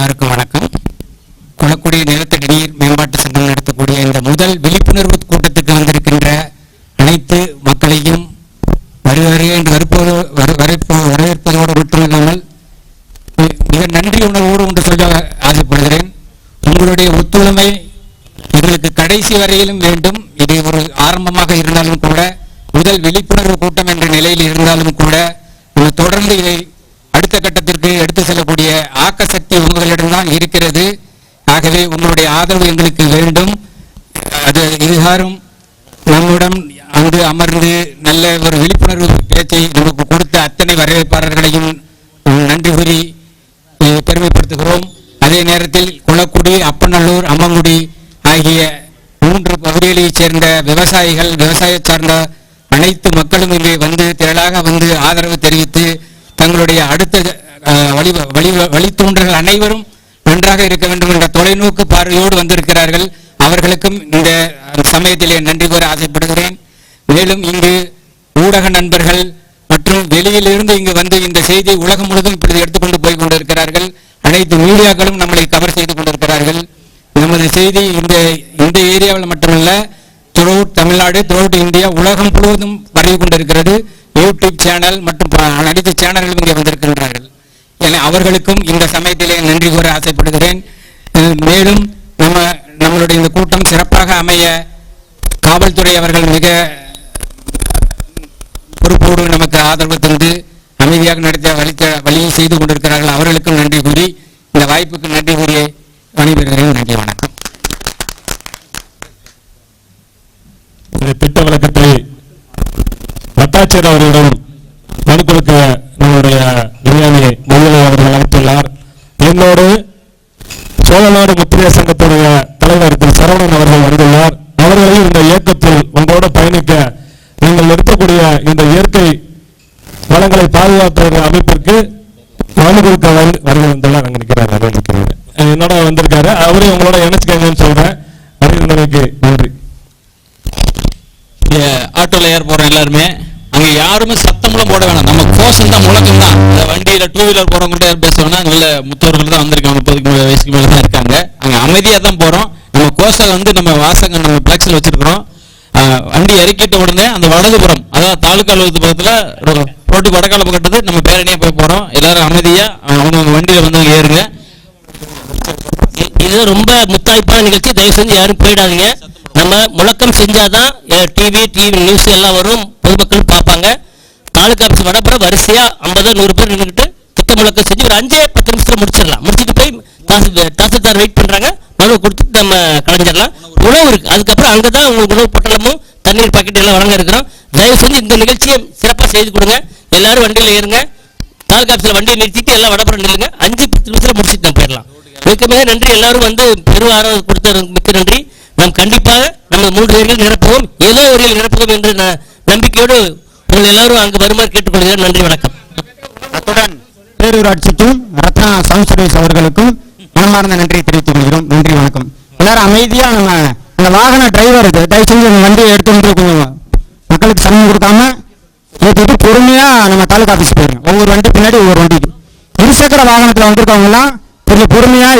அனைவருக்கும் வணக்கம். குளக்குடி நிலத்தடி நீர் மேம்பாட்டு சங்கம் நடத்தக்கூடிய இந்த முதல் விழிப்புணர்வு கூட்டத்துக்கு வந்திருக்கின்ற அனைத்து மக்களையும் வருவாரு என்று வரப்போது வரப்போ- வரவேற்பதோடு மட்டும் இல்லாமல் மிக நன்றி உணர்வோடு ஒன்று சொல்ல ஆசைப்படுகிறேன். உங்களுடைய ஒத்துழைமை எங்களுக்கு கடைசி வரையிலும் வேண்டும். இது ஒரு ஆரம்பமாக இருந்தாலும் கூட முதல் விழிப்புணர்வு கூட்டம் என்ற நிலையில் இருந்தாலும் கூட தொடர்ந்து இதை அடுத்த கட்டத்திற்கு எடுத்து செல்லக்கூடிய ஆக்க சக்தி தான் இருக்கிறது. ஆகவே உங்களுடைய ஆதரவு எங்களுக்கு வேண்டும். அது இதுகாரும் நம்மிடம் அங்கு அமர்ந்து நல்ல ஒரு விழிப்புணர்வு பேச்சை நமக்கு கொடுத்த அத்தனை வரவேற்பாளர்களையும் நன்றி கூறி பெருமைப்படுத்துகிறோம். அதே நேரத்தில் குளக்குடி அப்பநல்லூர் அம்மங்குடி ஆகிய மூன்று பகுதிகளைச் சேர்ந்த விவசாயிகள் விவசாய சார்ந்த அனைத்து மக்களும் இங்கே வந்து திரளாக வந்து ஆதரவு தெரிவித்து தங்களுடைய அடுத்த வழி வழி வழித்தோன்றர்கள் அனைவரும் நன்றாக இருக்க வேண்டும் என்ற தொலைநோக்கு பார்வையோடு வந்திருக்கிறார்கள். அவர்களுக்கும் இந்த சமயத்திலே நன்றி கூற ஆசைப்படுகிறேன். மேலும் இங்கு ஊடக நண்பர்கள் மற்றும் வெளியிலிருந்து இங்கு வந்து இந்த செய்தி உலகம் முழுவதும் இப்படி எடுத்துக்கொண்டு போய் கொண்டிருக்கிறார்கள். அனைத்து மீடியாக்களும் நம்மளை கவர் செய்து கொண்டிருக்கிறார்கள். நமது செய்தி இந்த இந்த ஏரியாவில் மட்டுமல்ல துறவுட் தமிழ்நாடு த்ரூட் இந்தியா உலகம் முழுவதும் பரவி கொண்டிருக்கிறது. யூடியூப் சேனல் மற்றும் அனைத்து சேனல்களும் இங்கே வந்திருக்கின்றார்கள். என அவர்களுக்கும் இந்த சமயத்திலே நன்றி கூற ஆசைப்படுகிறேன். மேலும் நம்ம நம்மளுடைய இந்த கூட்டம் சிறப்பாக அமைய காவல்துறை அவர்கள் மிக பொறுப்போடு நமக்கு ஆதரவு தந்து அமைதியாக நடத்த வழித்த வழியை செய்து கொண்டிருக்கிறார்கள். அவர்களுக்கும் நன்றி கூறி இந்த வாய்ப்புக்கு நன்றி கூறி பணிபெறுகிறேன் நன்றி வணக்கம். திட்ட வழக்கத்தை வட்டாட்சியர் அவர்களிடம் சோழநாடு முத்திரிய சங்கத்துடைய தலைவர் திரு சரவணன் அவர்கள் வந்துள்ளார். அவர்களையும் இந்த இயக்கத்தில் உங்களோட பயணிக்க நீங்கள் நிறுத்தக்கூடிய இந்த இயற்கை வளங்களை பாதுகாக்கிற அமைப்பிற்கு மனு கொடுக்க வந்து- வருகை வந்துள்ளார் நிற்கிறார் என்னோட வந்திருக்காரு. அவரையும் உங்களோட இணைச்சுக்கங்கன்னு சொல்றேன். வருகிறவங்களுக்கு நன்றி. ஆட்டோவில் ஆட்டோல ஏற போறோம் எல்லாருமே. அங்கே யாருமே சத்தம்லாம் போட வேணாம். நம்ம கோஷம் தான் முழக்கம் தான் இந்த வண்டியில் டூ வீலர் போகிறவங்க கூட யாரும் பேசுவாங்கன்னா நல்ல முத்தோர்கள் தான் வந்திருக்காங்க. முப்பதுக்கு மேலே வயசுக்கு மேலே தான் இருக்காங்க. அங்கே அமைதியாக தான் போகிறோம் நம்ம கோஷம் வந்து நம்ம வாசகம் நம்ம பிளாக்ஸில் வச்சிருக்கிறோம். வண்டி இறக்கிட்ட உடனே அந்த வடதுபுறம் அதாவது தாலுக்கா அலுவலகத்து பக்கத்தில் ரோ- ரோட்டுக்கு வடக்கால பக்கத்து நம்ம பேரணியாக போய் போகிறோம் எல்லாரும் அமைதியாக அவங்க வண்டியில் வந்து ஏறுங்க. இது ரொம்ப முத்தாய்ப்பான நிகழ்ச்சி. தயவு செஞ்சு யாரும் போயிடாதீங்க. நம்ம முழக்கம் செஞ்சாதான் டிவி டிவி நியூஸ் எல்லாம் வரும். பொதுமக்களும் பார்ப்பாங்க. தாலுக்கா ஆஃபீஸ் வடப்புறம் வரிசையா ஐம்பது நூறு பேர் நின்றுட்டு திட்ட முழக்கம் செஞ்சு ஒரு அஞ்சே பத்து நிமிஷத்தில் முடிச்சிடலாம். முடிச்சிட்டு போய் தாசில்தார் தாசில்தார் வெயிட் பண்ணுறாங்க மனு கொடுத்துட்டு நம்ம கலைஞ்சிடலாம் உணவு இருக்குது அதுக்கப்புறம் அங்கே தான் உங்களுக்கு உணவு பொட்டலமும் தண்ணீர் பாக்கெட் எல்லாம் வழங்க இருக்கிறோம். தயவு செஞ்சு இந்த நிகழ்ச்சியை சிறப்பாக செய்து கொடுங்க. எல்லாரும் வண்டியில் ஏறுங்க. தாலுக்கா ஆஃபீஸில் வண்டியை நிறுத்திட்டு எல்லாம் வடப்புறம் நில்லுங்க. அஞ்சு பத்து நிமிஷத்தில் முடிச்சுட்டு நம்ம போயிடலாம். மிக மிக நன்றி. எல்லாரும் வந்து பெரும் ஆதரவு கொடுத்த மிக்க நன்றி. நாம் கண்டிப்பாக நம்ம மூன்று ஏரிகள் நிரப்புவோம். ஏதோ ஒரு நிரப்புவோம் என்று நான் நம்பிக்கையோடு உங்கள் எல்லாரும் அங்கு வருமாறு கேட்டுக்கொள்கிறேன். நன்றி வணக்கம். அத்துடன் பேரூராட்சிக்கும் ரத்னா சவுண்ட் சர்வீஸ் அவர்களுக்கும் மனமார்ந்த நன்றியை தெரிவித்துக் கொள்கிறோம். நன்றி வணக்கம். எல்லாரும் அமைதியா நம்ம அந்த வாகன டிரைவர் இது தயவு செஞ்சு அந்த வண்டியை எடுத்துட்டு கொஞ்சம் மக்களுக்கு சமம் கொடுக்காம ஏற்றிட்டு பொறுமையா நம்ம தாலுகா ஆஃபீஸ் போயிருங்க ஒவ்வொரு வண்டி பின்னாடி ஒவ்வொரு வண்டி இருசக்கர வாகனத்துல வந்திருக்கவங்க எல்லாம் கொஞ்சம் பொறுமையா